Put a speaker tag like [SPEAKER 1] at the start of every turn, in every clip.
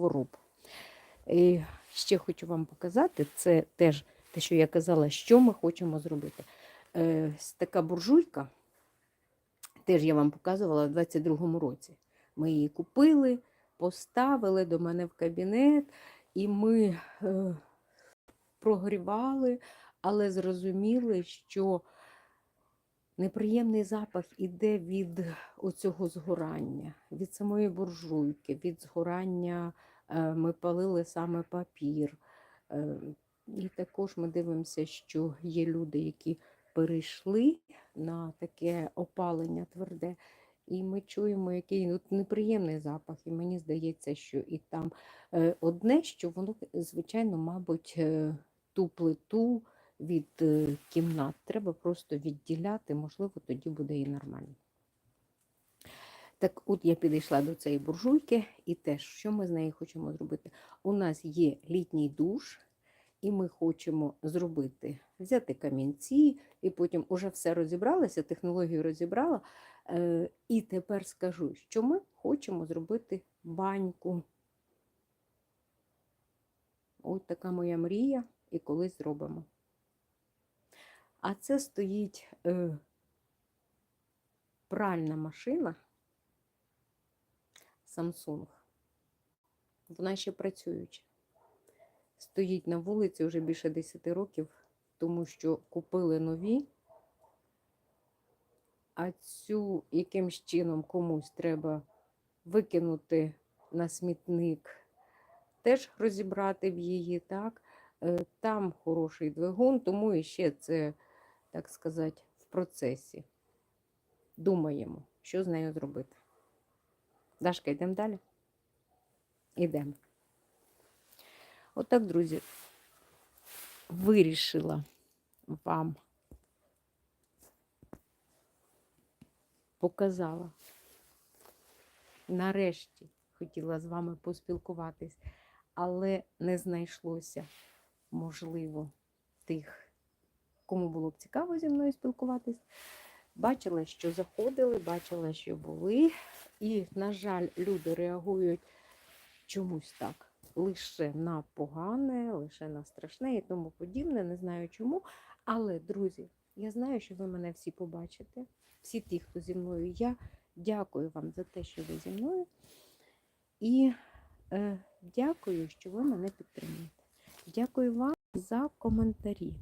[SPEAKER 1] хвороб. І ще хочу вам показати, це теж те, що я казала, що ми хочемо зробити. Е, така буржуйка, теж я вам показувала в 22-му році. Ми її купили, поставили до мене в кабінет, і ми е, прогрівали, але зрозуміли, що неприємний запах іде від оцього згорання, від самої буржуйки, від згорання ми палили саме папір. Е, І також ми дивимося, що є люди, які перейшли на таке опалення тверде. І ми чуємо, який от неприємний запах. І мені здається, що і там е, одне, що воно, звичайно, мабуть, е, ту плиту від е, кімнат треба просто відділяти, можливо, тоді буде і нормально. Так, от я підійшла до цієї буржуйки, і теж, що ми з нею хочемо зробити? У нас є літній душ, і ми хочемо зробити, взяти камінці, і потім уже все розібралося, технологію розібрала. Е, і тепер скажу, що ми хочемо зробити баньку. Ось така моя мрія, і колись зробимо. А це стоїть е, пральна машина Samsung. Вона ще працююча. Стоїть на вулиці вже більше 10 років, тому що купили нові, а цю якимсь чином комусь треба викинути на смітник, теж розібрати в її, так? Е, Там хороший двигун, тому і ще це, так сказати, в процесі. Думаємо, що з нею зробити. Дашка, йдемо далі? Йдемо. Отак, друзі, вирішила вам показала. Нарешті хотіла з вами поспілкуватись, але не знайшлося, можливо, тих, кому було б цікаво зі мною спілкуватись. Бачила, що заходили, бачила, що були. І, на жаль, люди реагують чомусь так. Лише на погане, лише на страшне і тому подібне. Не знаю чому. Але, друзі, я знаю, що ви мене всі побачите, всі ті, хто зі мною. Я дякую вам за те, що ви зі мною. І е, дякую, що ви мене підтримуєте. Дякую вам за коментарі.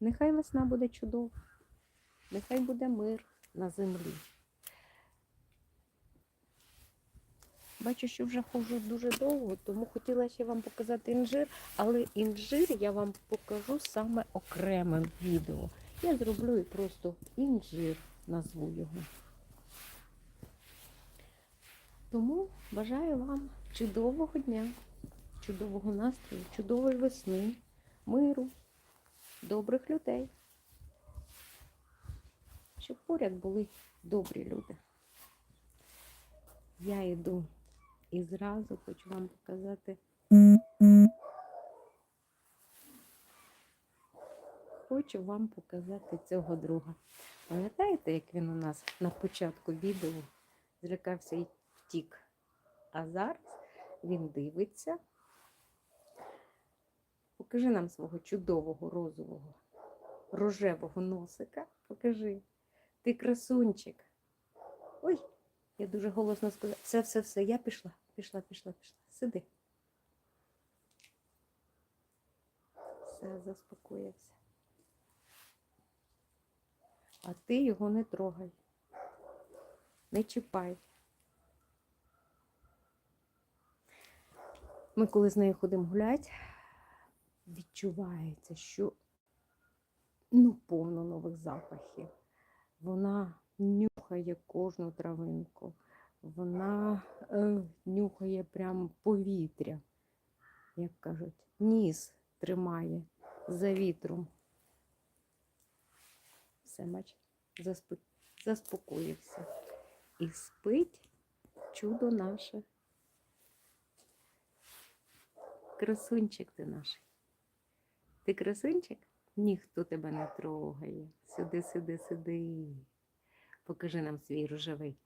[SPEAKER 1] Нехай весна буде чудова, нехай буде мир на землі. Бачу, що вже ходжу дуже довго, тому хотіла ще вам показати інжир, але інжир я вам покажу саме окремим відео. Я зроблю і просто інжир, назву його. Тому бажаю вам чудового дня, чудового настрою, чудової весни, миру, добрих людей. Щоб поряд були добрі люди. Я йду і зразу хочу вам показати. Хочу вам показати цього друга. Пам'ятаєте, як він у нас на початку відео злякався і втік? А зараз він дивиться. Покажи нам свого чудового розового, рожевого носика. Покажи. Ти красунчик. Ой, я дуже голосно сказала. Все, все, все, я пішла, пішла, пішла, пішла. Сиди. Все, заспокоївся. А ти його не трогай. Не чіпай. Ми коли з нею ходимо гуляти, відчувається, що ну, повно нових запахів. Вона нюхає кожну травинку, вона е, нюхає прям повітря, як кажуть, ніс тримає за вітром. Все, бач, заспо... заспокоївся. І спить чудо наше. Красунчик ти наш. Ти красунчик? Ніхто тебе не трогає. Сиди, сиди, сиди. Покажи нам свій рожевий